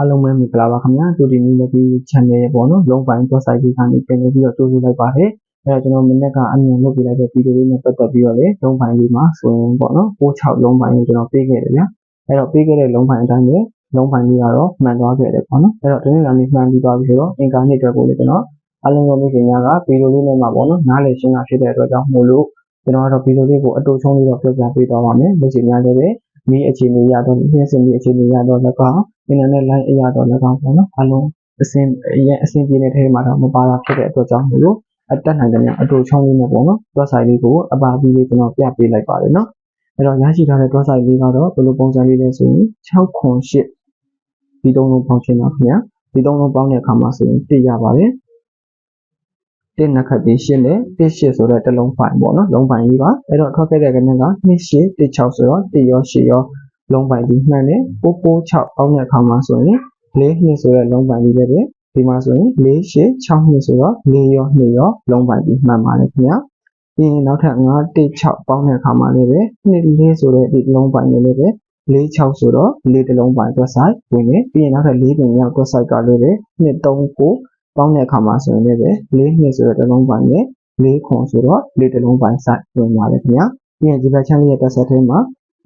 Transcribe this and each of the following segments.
အားလုံးပဲမင်္ဂလာပါခင်ဗျာတူတီနီလက်ပြီး channel ရဲ့ပေါ့နော်လုံးပိုင်း website လေးကနေပြန်ပြီးတော့ကြိုးစားလိုက်ပါတယ်အဲတော့ကျွန်တော်မနေ့ကအမြင်လုပ်ပြလိုက်တဲ့ဗီဒီယိုလေးနဲ့ပတ်သက်ပြီးတော့လေလုံးပိုင်းလေးမှာဆိုရင်ပေါ့နော်96လုံးပိုင်းကိုကျွန်တော်ပေးခဲ့တယ်ဗျာအဲတော့ပေးခဲ့တဲ့လုံးပိုင်းအတိုင်းပဲလုံးပိုင်းလေးကတော့မှန်သွားခဲ့တယ်ပေါ့နော်အဲတော့ဒီနေ့လည်းမှန်ပြီးသွားပြီဆိုတော့အင်ကာနှစ်အတွက်ကိုလေကျွန်တော်အားလုံးသောမိတ်ဆွေများကဗီဒီယိုလေးနဲ့မှာပေါ့နော်နားလည်ရှင်းတာဖြစ်တဲ့အတွက်ကြောင့်မို့လို့ကျွန်တော်ကတော့ဗီဒီယိုလေးကိုအတူချုံးလေးတော့ပြောပြပေးသွားပါမယ်မိတ်ဆွေများလည်းပဲ မိအခြေအနေရတော့နှင်းစင်မိအခြေအနေရတော့လည်းကောင်း internet line အရာတော့လည်းကောင်းပေါ့နော်အလုံးအစင်အရင်အစင်ပြေတဲ့ထဲမှာတော့မပါတာဖြစ်တဲ့အတွက်ကြောင့်မို့လို့အတက်နိုင်တဲ့များအတူချောင်းလေးနဲ့ပေါ့နော် website လေးကိုအပါပြီးလေးကျွန်တော်ပြပေးလိုက်ပါတယ်နော်အဲ့တော့ရရှိထားတဲ့ website လေးကတော့ဘယ်လိုပုံစံလေးလဲဆိုရင်608ဒီသုံးလုံးပေါင်းခြင်းပါခင်ဗျာဒီသုံးလုံးပေါင်းတဲ့အခါမှာဆိုရင်ပြရပါတယ် တစ်နှစ်ခတ်ပြီးရှင်းတယ်တစ်ရှစ်ဆိုတဲ့တစ်လုံးဖိုင်ပေါ့နော်လုံးဖိုင်ကြီးပါအဲ့တော့ထွက်ခဲ့တဲ့ကနေ့က2ရှစ်တစ်6ဆိုတော့တစ်ရော8ရောလုံးပိုင်ကြီးမှန်တယ်ပိုးပိုး6ပေါင်းတဲ့အခါမှာဆိုရင်၄နှစ်ဆိုတဲ့လုံးပိုင်ကြီးလည်းပဲဒီမှာဆိုရင်၄ရှစ်6နှစ်ဆိုတော့၄ရော2ရောလုံးပိုင်ကြီးမှန်ပါတယ်ခင်ဗျာပြီးရင်နောက်ထပ်9 1 6ပေါင်းတဲ့အခါမှာလည်းပဲ2 4ဆိုတဲ့ဒီလုံးပိုင်လေးလည်းပဲ၄6ဆိုတော့၄တလုံးပိုင် website ဝင်တယ်ပြီးရင်နောက်ထပ်၄ပင်ရောက် website ကလည်းပဲ2 3 9 ပေါင်းတဲ့အခါမှာဆိုရင်လည်းပဲ၄နှစ်ဆိုတဲ့တလုံးပိုင်နဲ့၄ခွန်ဆိုတော့၄တလုံးပိုင် site ဝင်ပါတယ်ခင်ဗျာပြီးရင်ဒီဘက် channel ရဲ့ website ထဲမှာ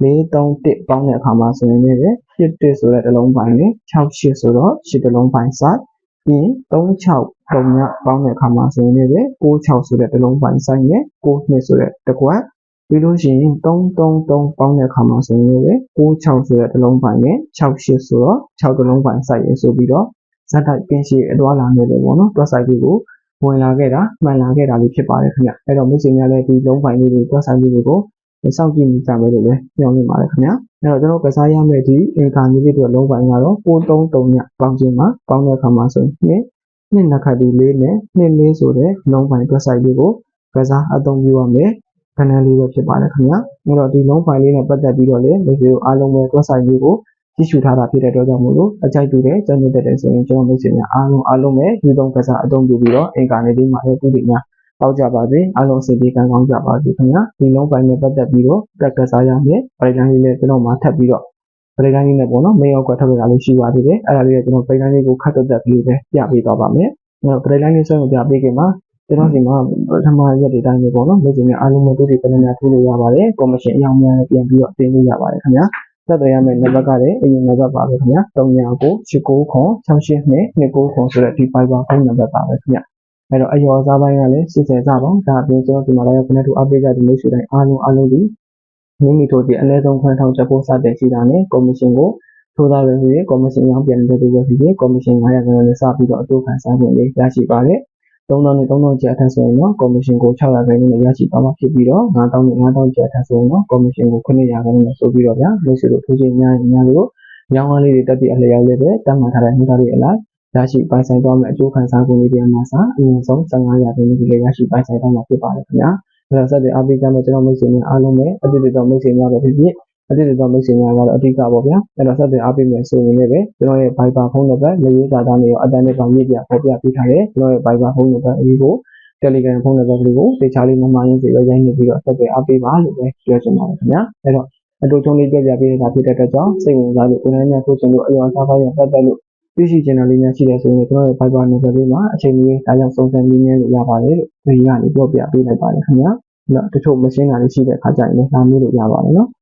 431ပေါင်းတဲ့အခါမှာဆိုရင်လည်း81ဆိုတဲ့တစ်လုံးပိုင်းနဲ့68ဆိုတော့8တစ်လုံးပိုင်း size ပြီးရင်36ပုံညပေါင်းတဲ့အခါမှာဆိုရင်လည်း96ဆိုတဲ့တစ်လုံးပိုင်း size နဲ့92ဆိုတဲ့တစ်ကွက်ပြီးလို့ရှိရင်333ပေါင်းတဲ့အခါမှာဆိုရင်လည်း96ဆိုတဲ့တစ်လုံးပိုင်းနဲ့68ဆိုတော့6တစ်လုံးပိုင်း size ရေဆိုပြီးတော့ ဇက်တိုက်ပင်ရှိအတွားလာနေတယ်ပေါ့နော်တွက်ဆိုင်လေးကိုဝင်လာခဲ့တာမှန်လာခဲ့တာလေးဖြစ်ပါတယ်ခင်ဗျအဲ့တော့မိတ်ဆွေများလည်းဒီလုံးပိုင်းလေးတွေတွက်ဆိုင်လေးတွေကိုစောင့်ကြည့်နေကြမယ်လို့လည်းပြောနေပါတယ်ခင်ဗျာအဲ့တော့ကျွန်တော်ကစားရမယ့်ဒီအင်ကာမျိုးလေးတွေလုံးပိုင်းကတော့633ညပေါင်းခြင်းမှာပေါင်းတဲ့အခါမှာဆိုရင်နှစ်နှစ်နှစ်ခါဒီလေးနဲ့နှစ်လေးဆိုတဲ့လုံးပိုင်းတွက်ဆိုင်လေးကိုကစားအသုံးပြုရမယ်ခဏလေးပဲဖြစ်ပါတယ်ခင်ဗျာအဲ့တော့ဒီလုံးပိုင်းလေးနဲ့ပတ်သက်ပြီးတော့လည်းဒီဗီဒီယိုအားလုံးပဲတွက်ဆိုင်လေးကို ကြည့်ရှုထားတာဖြစ်တဲ့အတွက်ကြောင့်မို့လို့အကြိုက်တူတဲ့ကျန်တဲ့ဆိုရင်ကျွန်တော်မိတ်ဆွေများအားလုံးအားလုံးပဲယူသုံးကစားအသုံးပြုပြီးတော့အင်ကာနေလေးမှာလည်းပြည်ပြည်များပေါက်ကြပါစေအားလုံးစိတ်ပြေကံကောင်းကြပါစေခင်ဗျာဒီလုံးပိုင်းနဲ့ပတ်သက်ပြီးတော့တက်ကစားရမယ်ပရိဒန်လေးလည်းကျွန်တော်မှထပ်ပြီးတော့ပရိဒန်လေးနဲ့ပေါ့နော်မေရောက်ကွက်ထုတ်ရတာလေးရှိပါသေးတယ်အဲ့ဒါလေးကကျွန်တော်ပရိဒန်လေးကိုခတ်တက်တက်လေးပဲပြပေးသွားပါမယ်အဲ့တော့ပရိဒန်လေးဆွဲမပြပေးခင်မှာကျွန်တော်စီမှာပထမရက်တွေတိုင်းပဲပေါ့နော်လက်ကျင်နဲ့အားလုံးပဲတူတူပြန်ပြန်ထိုးလို့ရပါတယ်ကော်မရှင်အယောင်များပြန်ပြီးတော့တင်လို့ရပါတယ်ခင်ဗျာ ဆက်သွယ်ရမယ့်နံပါတ်ကလည်းအရင်နံပါတ်ပါပဲခင်ဗျာ39 89ခွန်68နဲ့29ခွန်ဆိုတဲ့ဒီ Viber ဖုန်းနံပါတ်ပါပဲခင်ဗျာအဲ့တော့အယောစားပိုင်းကလည်း80စပါဒါအပြင်ကျွန်တော်ဒီမှာလည်း connect to update တဲ့မိတ်ဆွေတိုင်းအားလုံးအားလုံးဒီမိမိတို့ဒီအနည်းဆုံးခွင့်ထောင်ချက်ဖို့စတဲ့ရှိတာနဲ့ကော်မရှင်ကိုထိုးသားရပြီးကော်မရှင်ရောင်းပြန်တဲ့တူပဲဖြစ်ဖြစ်ကော်မရှင်900ခန်းနဲ့စပြီးတော့အတူခံစားခွင့်လေးရရှိပါတယ် 3000နဲ့3000ကျပ်အထက်ဆိုရင်တော့ကော်မရှင်ကို600ခန်းနဲ့ရရှိသွားမှာဖြစ်ပြီးတော့9000နဲ့9000ကျပ်အထက်ဆိုရင်တော့ကော်မရှင်ကို900ခန်းနဲ့ဆိုပြီးတော့ဗျာမိတ်ဆွေတို့ထိုးချင်းများများလို့ရောင်းအားလေးတွေတက်ပြီးအလျောက်လေးပဲတတ်မှတ်ထားတဲ့နှုတ်ထားတွေအလိုက်ရရှိပိုင်ဆိုင်သွားမယ့်အကျိုးခံစား권လေးတွေမှာစအရင်ဆုံး15ရာခိုင်နှုန်းဒီရရှိပိုင်ဆိုင်သွားမှာဖြစ်ပါတယ်ခင်ဗျာ။ဒါဆိုဆက်တဲ့အားပေးကြမယ့်ကျွန်တော်မိတ်ဆွေများအားလုံးပဲအတိတ်တော်မိတ်ဆွေများပဲဖြစ်ဖြစ် အတိတ်တော်မိတ်ဆွေများကတော့အဓိကပေါ့ဗျာ။အဲ့တော့ဆက်တဲ့အားပေးမယ်ဆိုရင်လည်းပဲကျွန်တော်ရဲ့ Viber ဖုန်းနံပါတ်လေးရေးစာသားမျိုးအတန်းနဲ့ကောင်မြည့်ပြပေါ်ပြပေးထားတယ်။ကျွန်တော်ရဲ့ Viber ဖုန်းနံပါတ်အလေးကို Telegram ဖုန်းနံပါတ်ကလေးကိုတေချာလေးမမှန်ရင်စီပဲရိုင်းနေပြီးတော့ဆက်တဲ့အားပေးပါလို့ပဲပြောချင်ပါတယ်ခင်ဗျာ။အဲ့တော့အတူချုံလေးပြပြပေးတာဖြစ်တဲ့အတွက်ကြောင့်စိတ်ဝင်စားလို့ကိုယ်နဲ့များထိုးချင်လို့အယောစားပိုင်းရပတ်သက်လို့သိရှိချင်တဲ့လေးများရှိတယ်ဆိုရင်ကျွန်တော်ရဲ့ Viber နံပါတ်လေးမှာအချိန်ကြီးဒါကြောင့်စုံစမ်းနည်းနည်းလို့ရပါတယ်လို့ဒီကနေပြောပြပေးလိုက်ပါတယ်ခင်ဗျာ။နော်တချို့မရှင်းတာလေးရှိတဲ့အခါကျရင်လည်းလာမျိုးလို့ရပါတယ်နော်။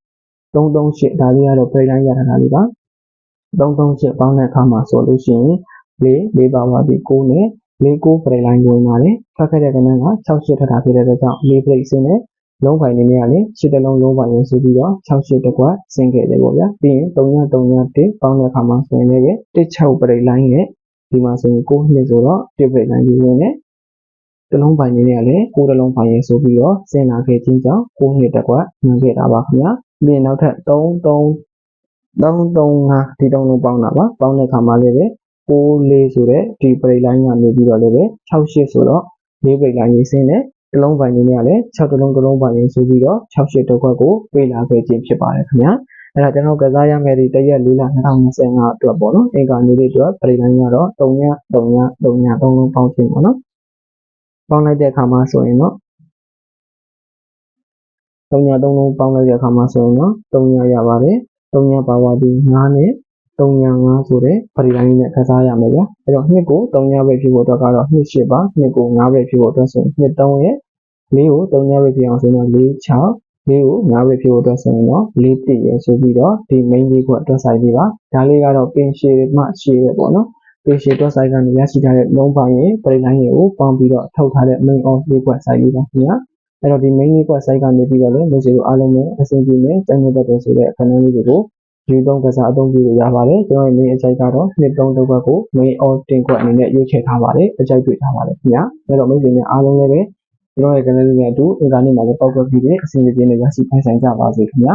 338ဒါလေးကတော့ပြည်တိုင်းရထားတာလေးပါ။338ပေါင်းတဲ့အခါမှာဆိုလို့ရှိရင်၄၄ပါဝါပြီး9နဲ့၄9ပြည်တိုင်းဝင်ပါတယ်။ထွက်ခဲ့တဲ့ကဏ္ဍက68ထပ်တာဖြစ်တဲ့အတွက်ကြောင့်၄ပြည်စင်းနဲ့လုံးပိုင်နေနေရလေရှစ်တလုံးလုံးပိုင်ရဆိုပြီးတော့68တကွက်ဆင်းခဲ့တယ်ပေါ့ဗျာပြီးရင်3ည3ည1ပေါင်းတဲ့အခါမှာဆိုရင်လည်း16ပရိတ်လိုင်းနဲ့ဒီမှာဆိုရင်9နှစ်ဆိုတော့1ပရိတ်လိုင်းကြီးဝင်တယ်တလုံးပိုင်နေနေရလေ9တလုံးပိုင်ရဆိုပြီးတော့ဆင်းလာခဲ့ခြင်းကြောင့်9နှစ်တကွက်ညွှန်ခဲ့တာပါခင်ဗျာ ပြီးရင်နောက်ထပ်3 3 335ဒီတုံးလုံးပေါင်းတာပါပေါင်းတဲ့အခါမှာလည်းပဲ6 4ဆိုတဲ့ဒီပရိတ်လိုင်းကနေပြီးတော့လည်းပဲ68ဆိုတော့၄ပရိတ်လိုင်းရေးဆင်းတယ်တလုံးပိုင်နေနဲ့လည်း6တလုံးတလုံးပိုင်ရင်းဆိုပြီးတော့68တုတ်ခွက်ကိုပေးလာခဲ့ခြင်းဖြစ်ပါတယ်ခင်ဗျာအဲ့ဒါကျွန်တော်ကစားရမယ့်ဒီတရက်၄လ2025အတွက်ပေါ့နော်အင်္ဂါနေ့လေးအတွက်ပရိလိုင်းကတော့3ည3ည3ည3လုံးပေါင်းခြင်းပေါ့နော်ပေါင်းလိုက်တဲ့အခါမှာဆိုရင်တော့ 3ည3လုံးပေါင်းလိုက်တဲ့အခါမှာဆိုရင်တော့3ညရပါတယ်3ညပါဝါပြီး9နဲ့35ဆိုတဲ့ပရိလိုင်းနဲ့ခန်းစားရမယ်ဗျာအဲ့တော့နှစ်ကို3ပဲဖြစ်ဖို့အတွက်ကတော့နှစ်8ပါနှစ်ကို9ပဲဖြစ်ဖို့အတွက်ဆိုရင်နှစ်3ရဲ့လေးကို3ပဲဖြစ်အောင်ဆိုရင်တော့4 6လေးကို9ပဲဖြစ်ဖို့အတွက်ဆိုရင်တော့4 1ရယ်ဆိုပြီးတော့ဒီ main လေးကိုအတွက်ဆိုင်လေးပါဒါလေးကတော့ပင်ရှည်မှရှည်ရပေါ့နော်ပင်ရှည်အတွက်ဆိုင်ကနေရရှိထားတဲ့လုံးပိုင်းရဲ့ပရိလိုင်းတွေကိုပေါင်းပြီးတော့ထုတ်ထားတဲ့ main of လေးကွက်ဆိုင်လေးပါခင်ဗျာ အဲ့တော့ဒီ main လေးကွက် site ကနေပြီးတော့လည်းမျိုးစေ့တို့အားလုံးနဲ့အဆင်ပြေမယ်ကျန်နေတတ်တယ်ဆိုတဲ့အခန်းလေးတွေကိုယူသုံးကစားအသုံးပြုလို့ရပါတယ်ကျွန်တော်ရဲ့ main အကြိုက်ကတော့နှစ်သုံးတစ်ခွက်ကို main or တင်ခွက်အနေနဲ့ရွေးချယ်ထားပါတယ်အကြိုက်တွေ့ထားပါတယ်ခင်ဗျာအဲ့တော့မျိုးစေ့နဲ့အားလုံးလည်းပဲကျွန်တော်ရဲ့ channel လေးနဲ့အတူအင်တာနက်မှာလည်းပောက်ကွက်ပြီးတဲ့အဆင်ပြေနဲ့ရရှိဖိုင်ဆိုင်ကြပါစေခင်ဗျာ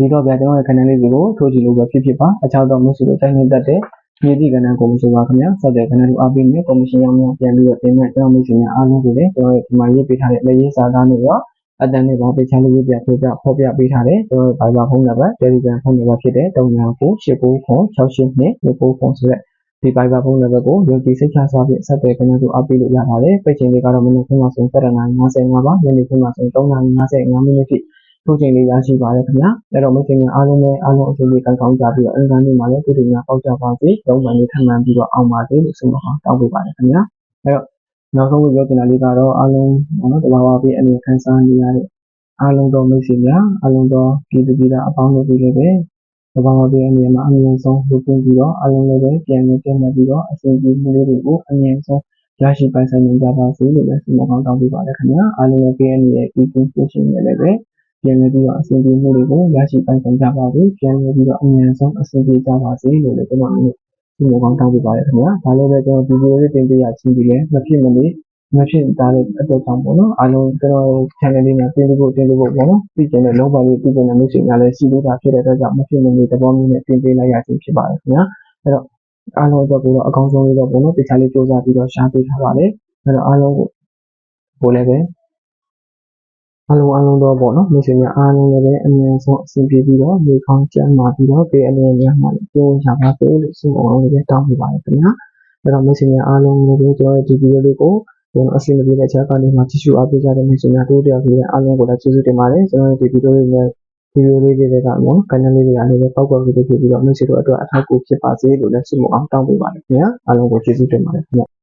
ဒီတော့ဗျာကျွန်တော်ရဲ့ channel လေးတွေကိုထိုးကြည့်လို့ပဲဖြစ်ဖြစ်ပါအခြားသောမျိုးစေ့တို့ကျန်နေတတ်တဲ့ မြေတိကဏ္ဍကိုမရှိပါခင်ဗျာဆက်တဲ့ကဏ္ဍကိုအားပေးနေကော်မရှင်ရောင်းများပြန်ပြီးတော့တင်မဲ့ကျွန်တော်မျိုးစေ့များအားလုံးကိုလည်းကျွန်တော်ရဲ့ဒီမှာရေးပေးထားတဲ့လက်ရေးစာသားနဲ့ရောအတန်းနဲ့ပါပေးချလေးပြပြပြဖော်ပြပေးထားတယ်ကျွန်တော်တို့ Viber ဖုန်းနံပါတ် Telegram ဖုန်းနံပါတ်ဖြစ်တဲ့3998996829ဆိုတဲ့ဒီ Viber ဖုန်းနံပါတ်ကိုယုံကြည်စိတ်ချစွာဖြင့်ဆက်သွယ်ခင်ဗျားတို့အပ်ပြီးလို့ရပါတယ်ပိတ်ချိန်လေးကတော့မနေ့ကမှဆိုရင်7:55ပါညနေခင်းမှဆိုရင်3:55မိနစ် ထိထိုးချိန်လေးရရှိပါတယ်ခင်ဗျာအဲ့တော့မိတ်ဆွေများအားလုံးလည်းအားလုံးအချိန်လေးကောင်းကောင်းကြပြီးတော့အင်္ဂါနေ့မှာလည်းဒီလိုများပေါက်ကြပါစေလုံးဝလေးထမှန်ပြီးတော့အောင်ပါစေလို့ဆုမတောင်းတောင်းပေးပါတယ်ခင်ဗျာအဲ့တော့နောက်ဆုံးပြောချင်တာလေးကတော့အားလုံးပေါ့နော်တဘာဝပြီးအနေခံစားနေရတဲ့အားလုံးသောမိတ်ဆွေများအားလုံးသောပြည်သူပြည်သားအပေါင်းတို့တွေလည်းပဲတဘာဝပြီးအနေမှာအမြင့်ဆုံးလုပ်ပြီးတော့အားလုံးလည်းပဲပြန်လည်ပြန်လည်ပြီးတော့အစဉ်ပြေမှုလေးတွေကိုအမြင့်ဆုံးရရှိပိုင်ဆိုင်နိုင်ကြပါစေလို့လည်းဆုမကောင်းတောင်းပေးပါတယ်ခင်ဗျာအားလုံးလည်းပြည်အနေရဲ့ပြည်သူပြည်ရှင်တွေလည်းပဲ ပြန်လည်ပြီးတော့အစဉ်ပြေမှုတွေကိုရရှိပိုင်ဆိုင်ကြပါစေပြန်လည်ပြီးတော့အမြင့်ဆုံးအစဉ်ပြေကြပါစေလို့လည်းကျွန်တော်တို့ဒီလိုကောင်းတောင်းပေးပါတယ်ခင်ဗျာဒါလည်းပဲကျွန်တော်ဒီဗီဒီယိုလေးတင်ပြရချင်းပြီးလဲမဖြစ်မနေမဖြစ်တာတဲ့အတွက်ကြောင့်ပေါ့နော်အားလုံးကျွန်တော် channel လေးမှာတင်ပြဖို့တင်ပြဖို့ပေါ့နော်ပြီးကျင်တဲ့လုံးပါလေးပြီးကျင်တဲ့မျိုးစိများလည်းရှိသေးတာဖြစ်တဲ့အတွက်ကြောင့်မဖြစ်မနေသဘောမျိုးနဲ့တင်ပြလိုက်ရခြင်းဖြစ်ပါတယ်ခင်ဗျာအဲ့တော့အားလုံးအတွက်ကိုတော့အကောင်းဆုံးလေးတော့ပေါ့နော်တခြားလေးစူးစမ်းပြီးတော့ရှားပေးထားပါတယ်အဲ့တော့အားလုံးကိုကိုလည်းပဲ အားလုံးအားလုံးတော့ပေါ့နော်မျိုးစိများအားလုံးလည်းပဲအမြန်ဆုံးအဆင်ပြေပြီးတော့ဒီကောင်းကျမ်းမာပြီးတော့ပေးအနေနဲ့မှာပြောရပါစေလို့ဆုမအောင်လည်းတောင်းပေးပါတယ်ခင်ဗျာအဲ့တော့မျိုးစိများအားလုံးလည်းပဲကျွန်တော်ဒီဗီဒီယိုလေးကိုကျွန်တော်အစီအမပြေတဲ့ချက်ကနေမှကြည့်ရှုအားပေးကြတဲ့မိတ်ဆွေများတို့တယောက်လေးအားလုံးကိုလည်းကျေးဇူးတင်ပါတယ်ကျွန်တော်ဒီဗီဒီယိုလေးနဲ့ဗီဒီယိုလေးတွေကပေါ့နော်ကဏ္ဍလေးတွေကလည်းပောက်ကွက်ပြီးဖြစ်ပြီးတော့မိတ်ဆွေတို့အတွက်အထောက်အကူဖြစ်ပါစေလို့လည်းဆုမအောင်တောင်းပေးပါတယ်ခင်ဗျာအားလုံးကိုကျေးဇူးတင်ပါတယ်ခင်ဗျာ